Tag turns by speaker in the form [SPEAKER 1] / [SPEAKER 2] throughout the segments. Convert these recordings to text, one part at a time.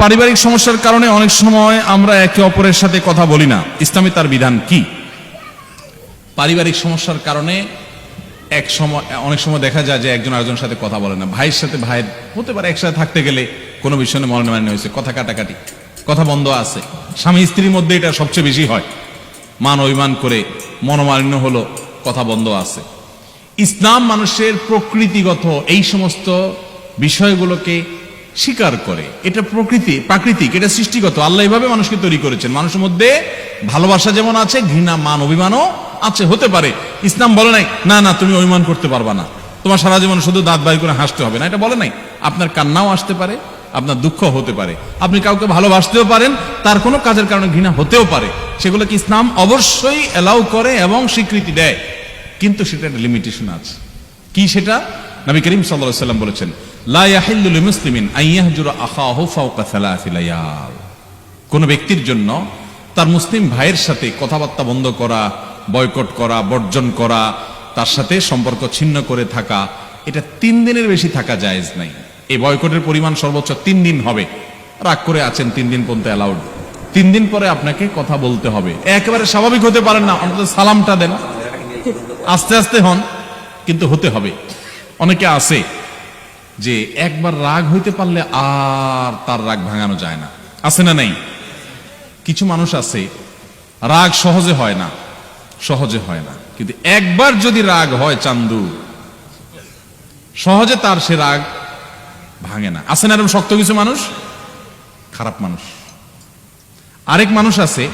[SPEAKER 1] পারিবারিক সমস্যার কারণে অনেক সময় আমরা একে অপরের সাথে কথা বলি না। ইসলামে তার বিধান কি? পারিবারিক সমস্যার কারণে এক সময়, অনেক সময় দেখা যায় যে একজন আরেকজনের সাথে কথা বলে না। ভাইয়ের সাথে ভাইয়ের, হতে পারে একসাথে থাকতে গেলে কোনো বিষয় নিয়ে মনোমান্য হয়েছে, কথা কাটাকাটি, কথা বন্ধ আছে। স্বামী স্ত্রীর মধ্যে এটা সবচেয়ে বেশি হয়। মান অভিমান করে মনোমালিন্য হলো, কথা বন্ধ আছে। ইসলাম মানুষের প্রকৃতিগত এই সমস্ত বিষয়গুলোকে স্বীকার করে। এটা প্রকৃতি, প্রাকৃতিক, এটা সৃষ্টিগত। আল্লাহ এভাবে মানুষকে তৈরি করেছেন। মানুষের মধ্যে ভালোবাসা যেমন আছে, ঘৃণা, মান, অভিমানও আছে, হতে পারে। ইসলাম বলে নাই, না না, তুমি অভিমান করতে পারবা না। তোমার সারা জীবন শুধু দাঁত বাই করে হাসতে হবে না। এটা বলে নাই। আপনার কান্নাও আসতে পারে, আপনার দুঃখ হতে পারে। আপনি কাউকে ভালোবাসতেও পারেন, তার কোনো কাজের কারণে ঘৃণা হতেও পারে। সেগুলো কি ইসলাম অবশ্যই অ্যালাউ করে এবং স্বীকৃতি দেয়। কিন্তু সেটা একটা লিমিটেশন আছে। কি সেটা? নবী করিম আলাইহি সাল্লাম বলেছেন, লা ইয়াহিল্লু লিমুসলিমিন আন ইয়াহজুরা আখাহু ফাওকা সালাসি লায়াল। কোন ব্যক্তির জন্য তার মুসলিম ভাইয়ের সাথে কথাবার্তা বন্ধ করা, বয়কট করা, বর্জন করা, তার সাথে সম্পর্ক ছিন্ন করে থাকা, এটা তিন দিনের বেশি থাকা জায়েজ নাই। এই বয়কটের পরিমাণ সর্বোচ্চ তিন দিন হবে। রাগ করে আছেন, তিন দিন পর্যন্ত অ্যালাউড। তিন দিন পরে আপনাকে কথা বলতে হবে। একেবারে স্বাভাবিক হতে পারেন না, অন্তত সালামটা দেন। আস্তে আস্তে হন, কিন্তু হতে হবে। অনেকে আছে যে একবার রাগ হইতে পারলে আর তার রাগ ভাঙানো যায় না। আছে না নাই? কিছু মানুষ আছে, রাগ সহজে হয় না, সহজে হয় না। কিন্তু একবার যদি রাগ হয় চান্দু, সহজে তার সে রাগ ভাঙে না। আছে না এরকম শক্ত কিছু মানুষ? খারাপ মানুষ। আরেক মানুষ আছে,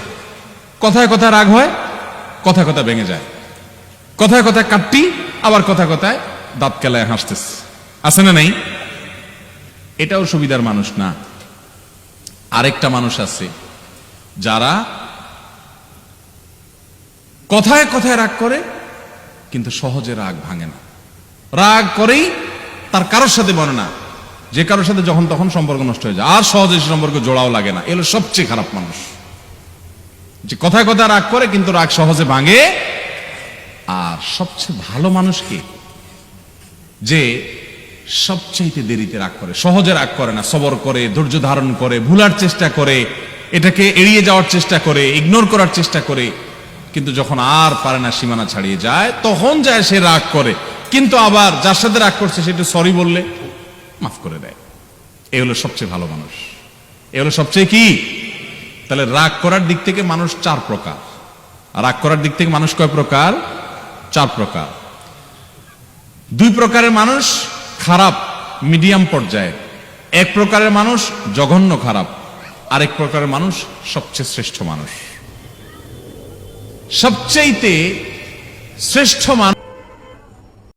[SPEAKER 1] কথায় কথায় রাগ হয়, কথায় কথা ভেঙে যায়। কথায় কথায় কাটটি, আবার কথায় কথায় দাঁত কেলায় হাসতেছে। আছে না নাই? এটাও সুবিধার মানুষ না। আরেকটা মানুষ আছে, যারা কথায় কথায় রাগ করে, কিন্তু সহজে রাগ ভাঙে না। রাগ করেই তার কারোর সাথে বনে না। যে কারোর সাথে যখন তখন সম্পর্ক নষ্ট হয়ে যায়। আর সহজে সে সম্পর্ক জোড়াও লাগে না। এগুলো সবচেয়ে খারাপ মানুষ। যে কথায় কথায় রাগ করে, কিন্তু রাগ সহজে ভাঙে। আর সবচেয়ে ভালো মানুষ কে? যে সবচাইতে দেরিতে রাগ করে, সহজে রাগ করে না, সবর করে, ধৈর্য ধারণ করে, ভুলার চেষ্টা করে, এটাকে এড়িয়ে যাওয়ার চেষ্টা করে ইগনোর করার চেষ্টা করে, কিন্তু যখন আর পারে না, সীমানা ছাড়িয়ে যায়, তখন যায় সে রাগ করে। কিন্তু আবার যার সাথে রাগ করছে সেটা সরি বললে, মাফ করে দেয়। এ হলো সবচেয়ে ভালো মানুষ। এ হলো সবচেয়ে কি? তাহলে রাগ করার দিক থেকে মানুষ চার প্রকার। রাগ করার দিক থেকে মানুষ কয় প্রকার? চার প্রকার। দুই প্রকারের মানুষ খারাপ, মিডিয়াম পর্যায়ে। এক প্রকারের মানুষ জঘন্য খারাপ, আরেক প্রকারের মানুষ সবচেয়ে শ্রেষ্ঠ মানুষ। সবচেয়েতে শ্রেষ্ঠ মানুষ